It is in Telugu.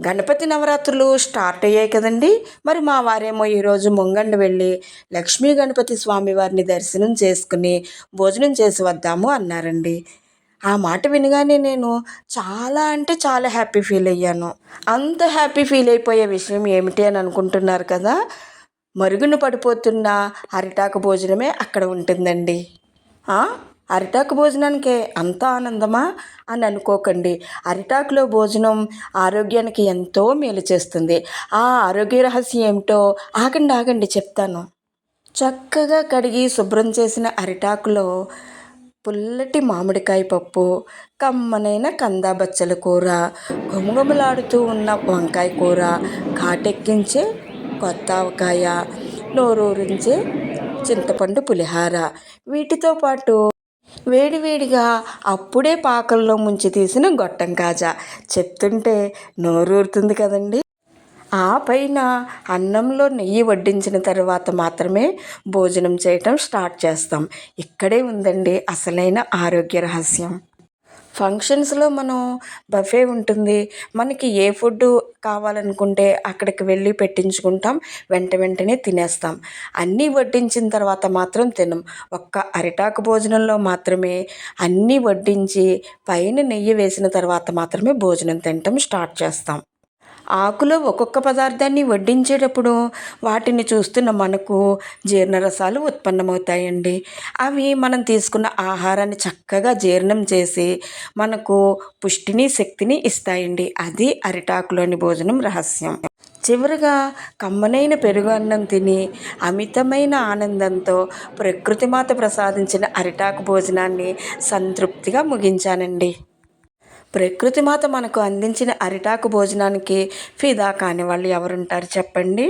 గణపతి నవరాత్రులు స్టార్ట్ అయ్యాయి కదండి. మరి మా వారేమో ఈరోజు ముంగండ వెళ్ళి లక్ష్మీ గణపతి స్వామి వారిని దర్శనం చేసుకుని భోజనం చేసి వద్దాము అన్నారండి. ఆ మాట వినగానే నేను చాలా అంటే చాలా హ్యాపీ ఫీల్ అయ్యాను. అంత హ్యాపీ ఫీల్ అయిపోయే విషయం ఏమిటి అని అనుకుంటున్నారు కదా. మరుగున పడిపోతున్న అరిటాకు భోజనమే అక్కడ ఉంటుందండి. అరిటాకు భోజనానికి అంత ఆనందమా అని అనుకోకండి. అరిటాకులో భోజనం ఆరోగ్యానికి ఎంతో మేలు చేస్తుంది. ఆ ఆరోగ్య రహస్యం ఏమిటో ఆగండి ఆగండి చెప్తాను. చక్కగా కడిగి శుభ్రం చేసిన అరిటాకులో పుల్లటి మామిడికాయ పప్పు కమ్మనైన కందాబచ్చల కూర గుమగుమలాడుతూ ఉన్న వంకాయ కూర కాటెక్కించే కొత్త ఆవకాయ నోరూరించే చింతపండు పులిహార వీటితో పాటు వేడివేడిగా అప్పుడే పాకల్లో ముంచి తీసిన గొట్టం కాజా. చెప్తుంటే నోరూరుతుంది కదండి. ఆ పైన అన్నంలో నెయ్యి వడ్డించిన తర్వాత మాత్రమే భోజనం చేయటం స్టార్ట్ చేస్తాం. ఇక్కడే ఉందండి అసలైన ఆరోగ్య రహస్యం. ఫంక్షన్స్లో మనం బఫే ఉంటుంది. మనకి ఏ ఫుడ్ కావాలనుకుంటే అక్కడికి వెళ్ళి పెట్టించుకుంటాం. వెంట వెంటనే తినేస్తాం. అన్నీ వడ్డించిన తర్వాత మాత్రం తినం. ఒక్క అరిటాకు భోజనంలో మాత్రమే అన్నీ వడ్డించి పైన నెయ్యి వేసిన తర్వాత మాత్రమే భోజనం తినటం స్టార్ట్ చేస్తాం. ఆకులో ఒక్కొక్క పదార్థాన్ని వడ్డించేటప్పుడు వాటిని చూస్తున్న మనకు జీర్ణరసాలు ఉత్పన్నమవుతాయండి. అవి మనం తీసుకున్న ఆహారాన్ని చక్కగా జీర్ణం చేసి మనకు పుష్టిని శక్తిని ఇస్తాయండి. అది అరిటాకులోని భోజనం రహస్యం. చివరగా కమ్మనైన పెరుగు అన్నం తిని అమితమైన ఆనందంతో ప్రకృతి మాత ప్రసాదించిన అరిటాకు భోజనాన్ని సంతృప్తిగా ముగించానండి. ప్రకృతి మాత మనకు అందించిన అరిటాకు భోజనానికి ఫిదా కాని వాళ్ళు ఎవరుంటారు చెప్పండి?